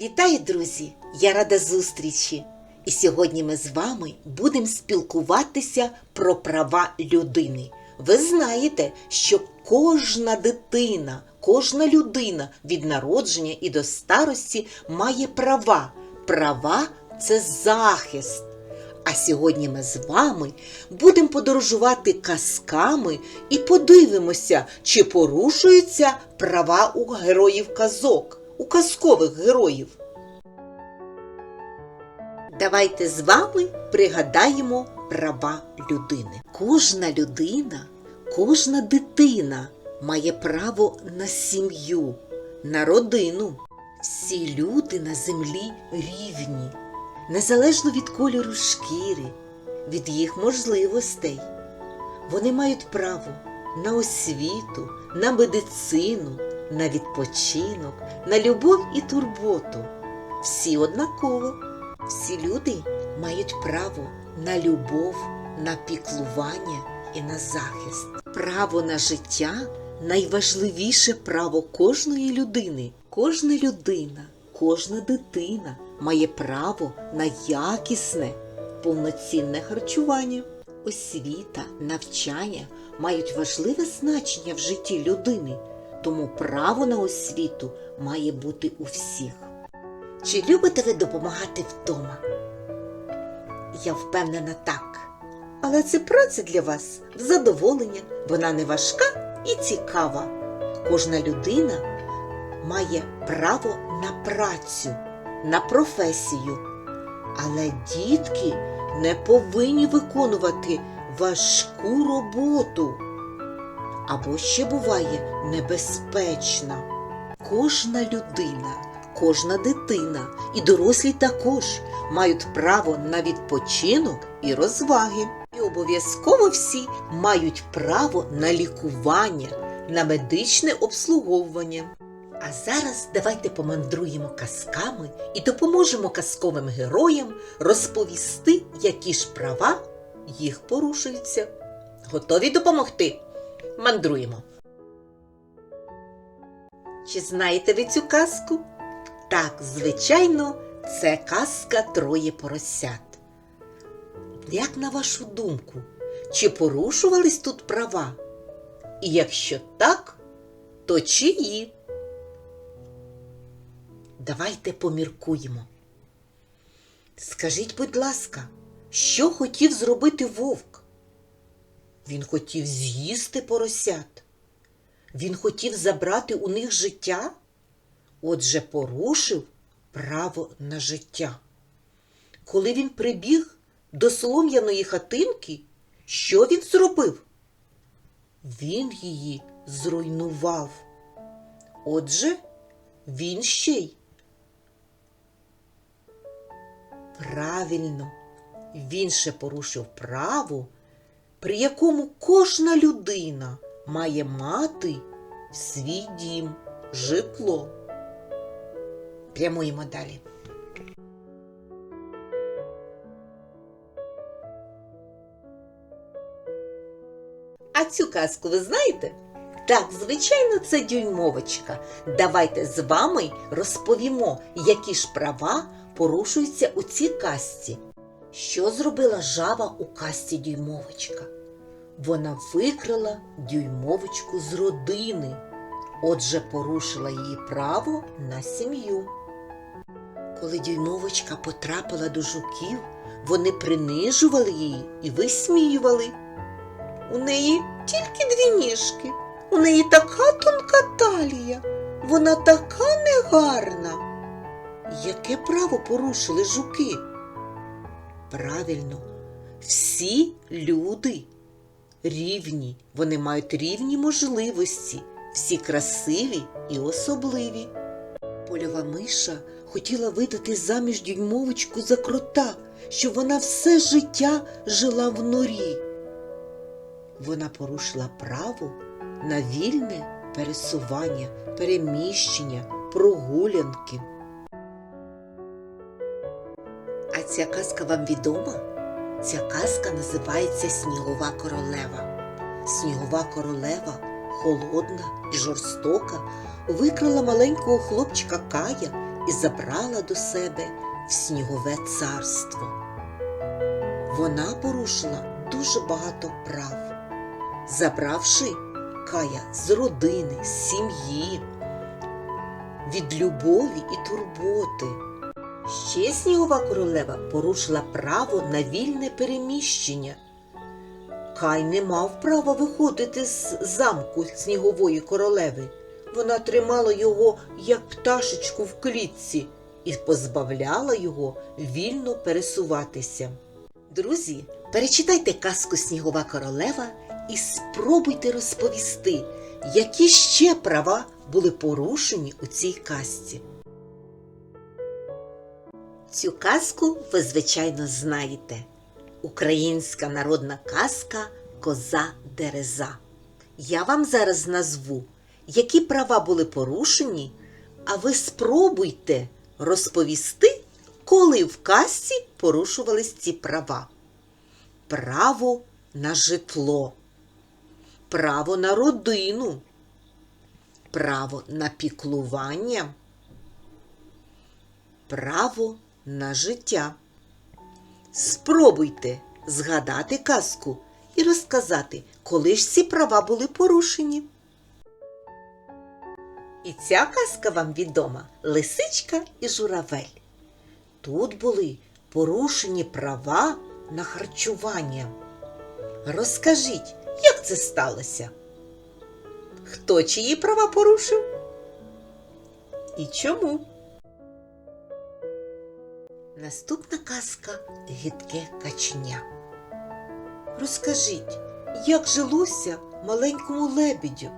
Вітаю, друзі! Я рада зустрічі. І сьогодні ми з вами будемо спілкуватися про права людини. Ви знаєте, що кожна дитина, кожна людина від народження і до старості має права. Права це захист. А сьогодні ми з вами будемо подорожувати казками і подивимося, чи порушуються права у героїв казок, у казкових героїв. Давайте з вами пригадаємо права людини. Кожна людина, кожна дитина має право на сім'ю, на родину. Всі люди на землі рівні, незалежно від кольору шкіри, від їх можливостей. Вони мають право на освіту, на медицину, на відпочинок, на любов і турботу. Всі однаково. Всі люди мають право на любов, на піклування і на захист. Право на життя найважливіше право кожної людини. Кожна людина, кожна дитина має право на якісне, повноцінне харчування. Освіта, навчання мають важливе значення в житті людини, тому право на освіту має бути у всіх. Чи любите ви допомагати вдома? Я впевнена так. Але це праця для вас в задоволення, вона не важка і цікава. Кожна людина має право на працю, на професію. Але дітки не повинні виконувати важку роботу. Або ще буває небезпечна. Кожна людина, кожна дитина і дорослі також мають право на відпочинок і розваги. І обов'язково всі мають право на лікування, на медичне обслуговування. А зараз давайте помандруємо казками і допоможемо казковим героям розповісти, які ж права їх порушуються. Готові допомогти? Мандруємо. Чи знаєте ви цю казку? Так, звичайно, це казка троє поросят. Як на вашу думку, чи порушувались тут права? І якщо так, то чиї? Давайте поміркуємо. Скажіть, будь ласка, що хотів зробити вовк? Він хотів з'їсти поросят. Він хотів забрати у них життя, отже, порушив право на життя. Коли він прибіг до солом'яної хатинки, що він зробив? Він її зруйнував. Отже, він ще й. Правильно, він ще порушив право, при якому кожна людина має мати свій дім, житло. Прямуємо далі. А цю казку ви знаєте? Так, звичайно, це дюймовочка. Давайте з вами розповімо, які ж права порушуються у цій казці. Що зробила жаба у казці дюймовочка? Вона викрила дюймовочку з родини, отже, порушила її право на сім'ю. Коли дюймовочка потрапила до жуків, вони принижували її і висміювали. У неї тільки дві ніжки, у неї така тонка талія, вона така негарна. Яке право порушили жуки? Правильно, всі люди рівні, вони мають рівні можливості, всі красиві і особливі. Польова миша хотіла видати заміж дюймовочку за крота, щоб вона все життя жила в норі. Вона порушила право на вільне пересування, переміщення, прогулянки. Ця казка вам відома? Ця казка називається Снігова королева. Снігова королева, холодна і жорстока, викрала маленького хлопчика Кая і забрала до себе в снігове царство. Вона порушила дуже багато прав, забравши Кая з родини, з сім'ї, від любові і турботи. Ще снігова королева порушила право на вільне переміщення. Кай не мав права виходити з замку снігової королеви. Вона тримала його, як пташечку в клітці, і позбавляла його вільно пересуватися. Друзі, перечитайте казку Снігова королева і спробуйте розповісти, які ще права були порушені у цій казці. Цю казку ви, звичайно, знаєте. Українська народна казка Коза Дереза. Я вам зараз назву, які права були порушені, а ви спробуйте розповісти, коли в казці порушувались ці права. Право на житло, право на родину, право на піклування, право на життя. Спробуйте згадати казку і розказати, коли ж ці права були порушені. І ця казка вам відома Лисичка і журавель. Тут були порушені права на харчування. Розкажіть, як це сталося? Хто чиї права порушив? І чому? Наступна казка гидке каченя. Розкажіть, як жилося маленькому лебедю?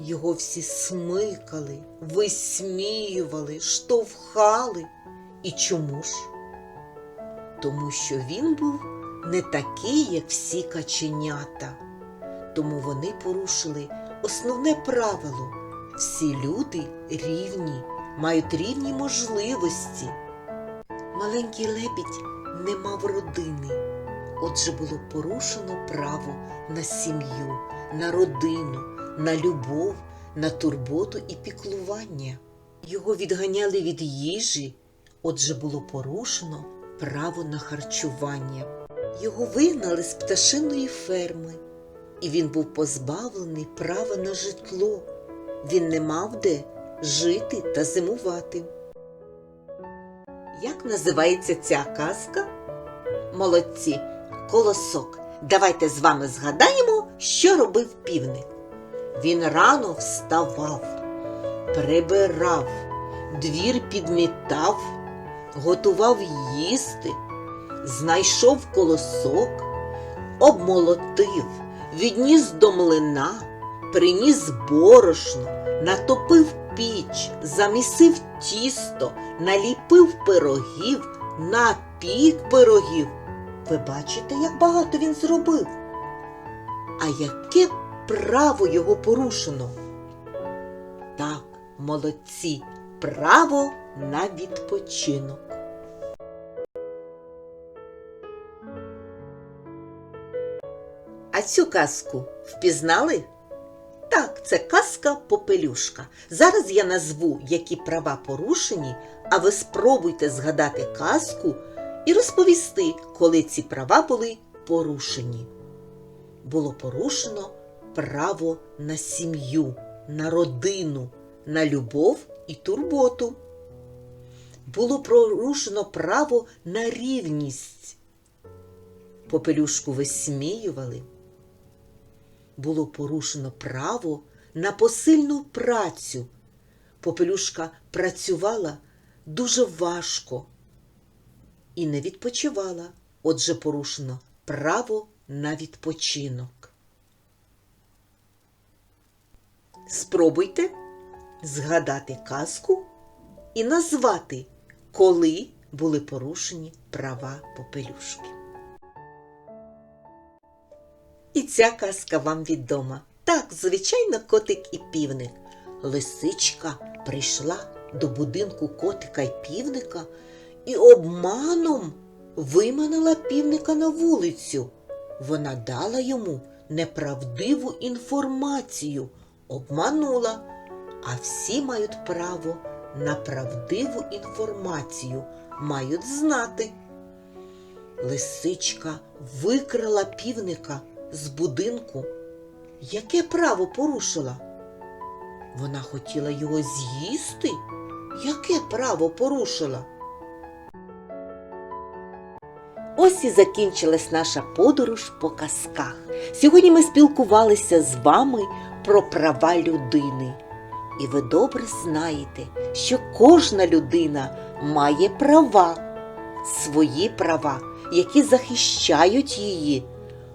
Його всі смикали, висміювали, штовхали. І чому ж? Тому що він був не такий, як всі каченята. Тому вони порушили основне правило всі люди рівні, мають рівні можливості. Маленький лебідь не мав родини, отже було порушено право на сім'ю, на родину, на любов, на турботу і піклування. Його відганяли від їжі, отже було порушено право на харчування. Його вигнали з пташиної ферми, і він був позбавлений права на житло. Він не мав де жити та зимувати. Як називається ця казка? Молодці, колосок. Давайте з вами згадаємо, що робив півник. Він рано вставав, прибирав, двір підмітав, готував їсти, знайшов колосок, обмолотив, відніс до млина, приніс борошно, натопив піч, замісив тісто, наліпив пирогів, напік пирогів. Ви бачите, як багато він зробив. А яке право його порушено? Так, молодці, право на відпочинок. А цю казку впізнали? Це казка Попелюшка. Зараз я назву, які права порушені, а ви спробуйте згадати казку і розповісти, коли ці права були порушені. Було порушено право на сім'ю, на родину, на любов і турботу. Було порушено право на рівність. Попелюшку висміювали було порушено право на посильну працю. Попелюшка працювала дуже важко і не відпочивала, отже порушено право на відпочинок. Спробуйте згадати казку і назвати, коли були порушені права попелюшки. І ця казка вам відома. Так, звичайно, котик і півник. Лисичка прийшла до будинку котика й півника і обманом виманила півника на вулицю. Вона дала йому неправдиву інформацію, обманула, а всі мають право на правдиву інформацію, мають знати. Лисичка викрала півника з будинку. Яке право порушила? Вона хотіла його з'їсти? Яке право порушила? Ось і закінчилась наша подорож по казках. Сьогодні ми спілкувалися з вами про права людини. І ви добре знаєте, що кожна людина має права, свої права, які захищають її.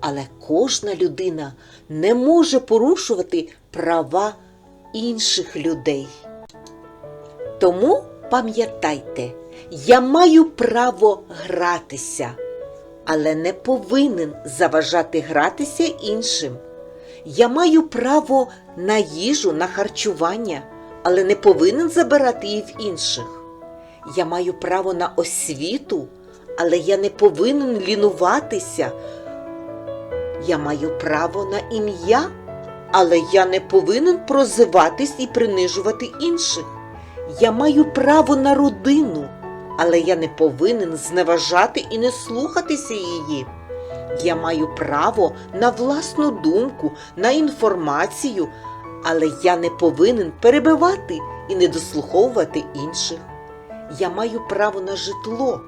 Але кожна людина не може порушувати права інших людей. Тому пам'ятайте, я маю право гратися, але не повинен заважати гратися іншим. Я маю право на їжу, на харчування, але не повинен забирати її в інших. Я маю право на освіту, але я не повинен лінуватися. Я маю право на ім'я, але я не повинен прозиватись і принижувати інших. Я маю право на родину, але я не повинен зневажати і не слухатися її. Я маю право на власну думку, на інформацію, але я не повинен перебивати і не дослуховувати інших. Я маю право на житло,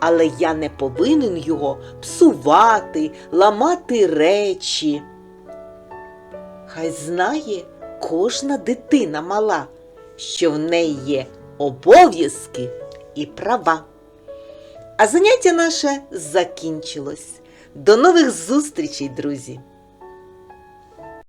але я не повинен його псувати, ламати речі. Хай знає кожна дитина мала, що в неї є обов'язки і права. А заняття наше закінчилось. До нових зустрічей, друзі!